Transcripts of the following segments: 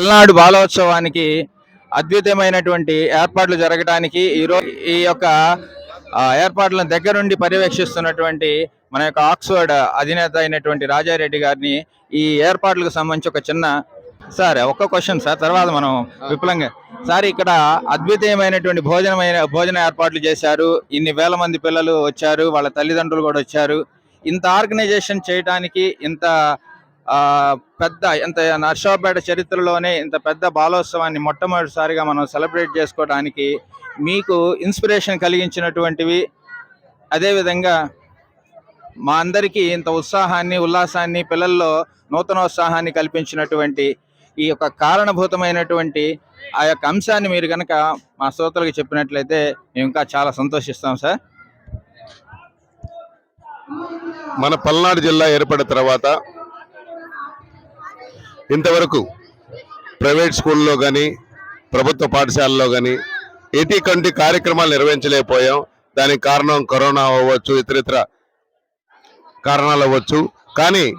పల్నాడు బాలోత్సవానికి అద్భుతమైనటువంటి ఏర్పాట్లు జరగడానికి ఈరోజు ఈ యొక్క ఏర్పాట్లను దగ్గరుండి పర్యవేక్షిస్తున్నటువంటి మన యొక్క ఆక్స్ఫర్డ్ అధినేత అయినటువంటి రాజారెడ్డి గారిని ఈ ఏర్పాట్లకు సంబంధించి ఒక చిన్న సార్ ఒక్క క్వశ్చన్ సార్ తర్వాత మనం విపులంగా సార్ ఇక్కడ అద్భుతమైనటువంటి భోజనమైన భోజన ఏర్పాట్లు చేశారు ఇన్ని వేల మంది పిల్లలు వచ్చారు వాళ్ళ తల్లిదండ్రులు కూడా వచ్చారు. ఇంత ఆర్గనైజేషన్ చేయడానికి ఇంత పెద్ద ఇంత నర్సాపేట చరిత్రలోనే ఇంత పెద్ద బాలోత్సవాన్ని మొట్టమొదటిసారిగా మనం సెలబ్రేట్ చేసుకోవడానికి మీకు ఇన్స్పిరేషన్ కలిగించినటువంటివి అదేవిధంగా మా అందరికీ ఇంత ఉత్సాహాన్ని ఉల్లాసాన్ని పిల్లల్లో నూతనోత్సాహాన్ని కల్పించినటువంటి ఈ యొక్క కారణభూతమైనటువంటి ఆ యొక్క అంశాన్ని మీరు కనుక మా శ్రోతలకు చెప్పినట్లయితే మేము ఇంకా చాలా సంతోషిస్తాం సార్. మన పల్నాడు జిల్లా ఏర్పడిన తర్వాత ఇంతవరకు ప్రైవేట్ స్కూల్లో కానీ ప్రభుత్వ పాఠశాలలో కానీ ఎటువంటి కార్యక్రమాలు నిర్వహించలేకపోయాం. దానికి కారణం కరోనా అవ్వచ్చు ఇతరితర కారణాలు అవ్వచ్చు. కానీ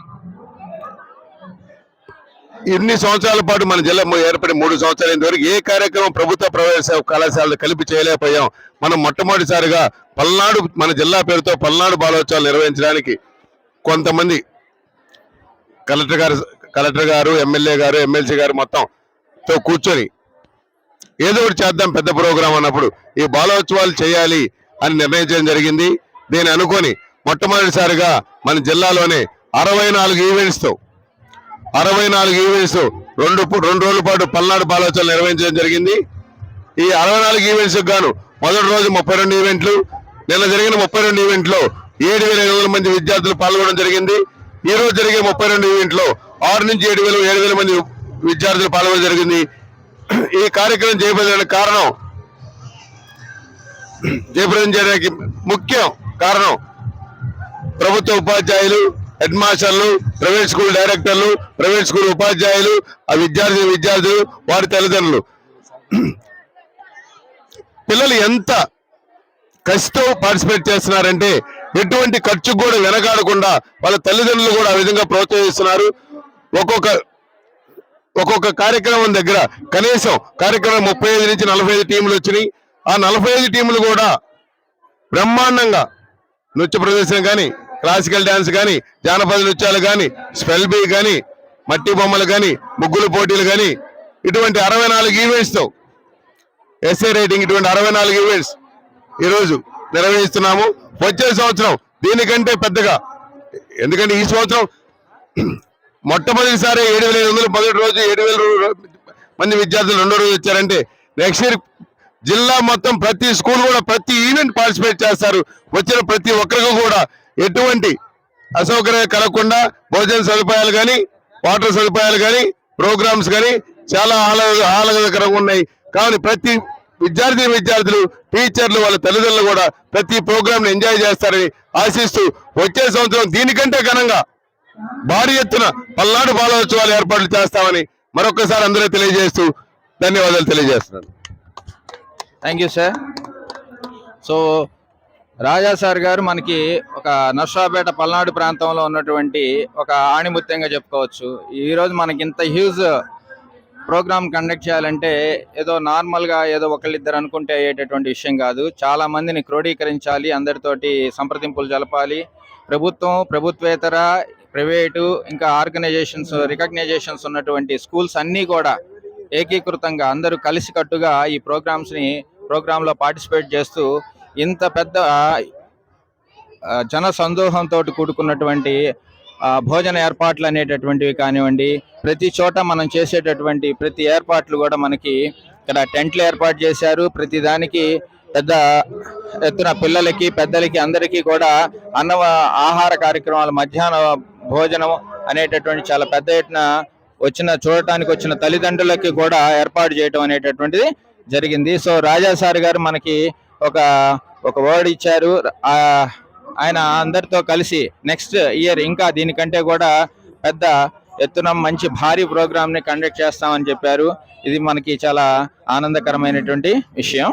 ఇన్ని సంవత్సరాల పాటు మన జిల్లా ఏర్పడి మూడు సంవత్సరాల వరకు ఏ కార్యక్రమం ప్రభుత్వ ప్రవేశ కళాశాలలు కలిపి చేయలేకపోయాం. మనం మొట్టమొదటిసారిగా పల్నాడు మన జిల్లా పేరుతో పల్నాడు బాలోత్సవాలు నిర్వహించడానికి కొంతమంది కలెక్టర్ గారు కలెక్టర్ గారు ఎమ్మెల్యే గారు ఎమ్మెల్సీ గారు మొత్తం తో కూర్చొని ఏదో ఒకటి చేద్దాం పెద్ద ప్రోగ్రాం అన్నప్పుడు ఈ బాలోత్సవాలు చేయాలి అని నిర్ణయించడం జరిగింది. దీన్ని అనుకొని మొట్టమొదటిసారిగా మన జిల్లాలోనే అరవై నాలుగు ఈవెంట్స్తో అరవై నాలుగు ఈవెంట్స్ రెండు రెండు రోజుల పాటు పల్నాడు బాలోత్సవాలు నిర్వహించడం జరిగింది. ఈ అరవై నాలుగు ఈవెంట్స్కి గాను మొదటి రోజు ముప్పై రెండు ఈవెంట్లు నిన్న జరిగిన ముప్పై రెండు ఈవెంట్లో ఏడు వేల ఐదు వందల మంది విద్యార్థులు పాల్గొనడం జరిగింది. ఈ రోజు జరిగే ముప్పై రెండు ఈవెంట్లో ఆరు నుంచి ఏడు వేల ఏడు వేల మంది విద్యార్థులు పాల్గొనడం జరిగింది. ఈ కార్యక్రమం చేయబడడానికి కారణం జయప్రదం చేయడానికి ముఖ్యం కారణం ప్రభుత్వ ఉపాధ్యాయులు హెడ్ మాస్టర్లు ప్రైవేట్ స్కూల్ డైరెక్టర్లు ప్రైవేట్ స్కూల్ ఉపాధ్యాయులు ఆ విద్యార్థి విద్యార్థులు వారి తల్లిదండ్రులు. పిల్లలు ఎంత కసితో పార్టిసిపేట్ చేస్తున్నారంటే ఎటువంటి ఖర్చు కూడా వెనకాడకుండా వాళ్ళ తల్లిదండ్రులు కూడా ఆ విధంగా ప్రోత్సహిస్తున్నారు. ఒక్కొక్క ఒక్కొక్క కార్యక్రమం దగ్గర కనీసం కార్యక్రమం ముప్పై ఐదు నుంచి నలభై ఐదు టీములు వచ్చినాయి. ఆ నలభై ఐదు టీములు కూడా బ్రహ్మాండంగా నృత్య ప్రదర్శన కానీ క్లాసికల్ డాన్స్ కానీ జానపద నృత్యాలు కానీ స్పెల్ బీ కానీ మట్టి బొమ్మలు కానీ ముగ్గులు పోటీలు కానీ ఇటువంటి అరవై నాలుగు ఈవెంట్స్తో ఎస్ఏ రేటింగ్ ఇటువంటి అరవై నాలుగు ఈవెంట్స్ ఈరోజు నిర్వహిస్తున్నాము. వచ్చే సంవత్సరం దీనికంటే పెద్దగా ఎందుకంటే ఈ సంవత్సరం మొట్టమొదటిసారి ఏడు వేల ఐదు వందల పదిహేడు రోజు ఏడు వేల మంది విద్యార్థులు రెండో రోజు వచ్చారంటే నెక్స్ట్ ఇయర్ జిల్లా మొత్తం ప్రతి స్కూల్ కూడా ప్రతి ఈవెంట్ పార్టిసిపేట్ చేస్తారు. వచ్చిన ప్రతి ఒక్కరికి కూడా ఎటువంటి అసౌకర్యం కలగకుండా భోజన సదుపాయాలు కానీ వాటర్ సదుపాయాలు కానీ ప్రోగ్రామ్స్ కానీ చాలా ఆహ్లాద ఆహ్లాదకరంగా ఉన్నాయి. కానీ ప్రతి విద్యార్థి విద్యార్థులు టీచర్లు వాళ్ళ తల్లిదండ్రులు కూడా ప్రతి ప్రోగ్రామ్ ఎంజాయ్ చేస్తారని ఆశిస్తూ వచ్చే సంవత్సరం దీనికంటే ఘనంగా భారీ ఎత్తున పల్నాడు బాలోత్సవాలు ఏర్పాట్లు చేస్తామని మరొకసారి అందరూ తెలియజేస్తూ ధన్యవాదాలు తెలియజేస్తున్నాను. Thank you sir so Raja sir garu మనకి ఒక నర్సాపేట పల్నాడు ప్రాంతంలో ఉన్నటువంటి ఒక ఆణిముత్యంగా చెప్పుకోవచ్చు. ఈరోజు మనకి ఇంత హ్యూజ్ ప్రోగ్రామ్ కండక్ట్ చేయాలంటే ఏదో నార్మల్గా ఏదో ఒకళ్ళిద్దరు అనుకుంటే అయ్యేటటువంటి విషయం కాదు. చాలా మందిని క్రోడీకరించాలి అందరితోటి సంప్రదింపులు జరపాలి. ప్రభుత్వం ప్రభుత్వేతర ప్రైవేటు ఇంకా ఆర్గనైజేషన్స్ రికగ్నైజేషన్స్ ఉన్నటువంటి స్కూల్స్ అన్నీ కూడా ఏకీకృతంగా అందరూ కలిసికట్టుగా ఈ ప్రోగ్రామ్స్ని ప్రోగ్రాంలో పార్టిసిపేట్ చేస్తూ ఇంత పెద్ద జన సందోహంతో కూడుకున్నటువంటి భోజన ఏర్పాట్లు అనేటటువంటివి కానివ్వండి ప్రతి చోట మనం చేసేటటువంటి ప్రతి ఏర్పాట్లు కూడా మనకి ఇక్కడ టెంట్లు ఏర్పాటు చేశారు. ప్రతి దానికి పెద్ద ఎత్తున పిల్లలకి పెద్దలకి అందరికీ కూడా అన్న ఆహార కార్యక్రమాలు మధ్యాహ్న భోజనం అనేటటువంటి చాలా పెద్ద ఎత్తున వచ్చిన చూడటానికి వచ్చిన తల్లిదండ్రులకి కూడా ఏర్పాటు చేయటం అనేటటువంటిది జరిగింది. సో రాజా సార్ గారు మనకి ఒక ఒక వర్డ్ ఇచ్చారు. ఆ ఆయన అందరితో కలిసి నెక్స్ట్ ఇయర్ ఇంకా దీనికంటే కూడా పెద్ద ఎత్తున మంచి భారీ ప్రోగ్రామ్ని కండక్ట్ చేస్తామని చెప్పారు. ఇది మనకి చాలా ఆనందకరమైనటువంటి విషయం.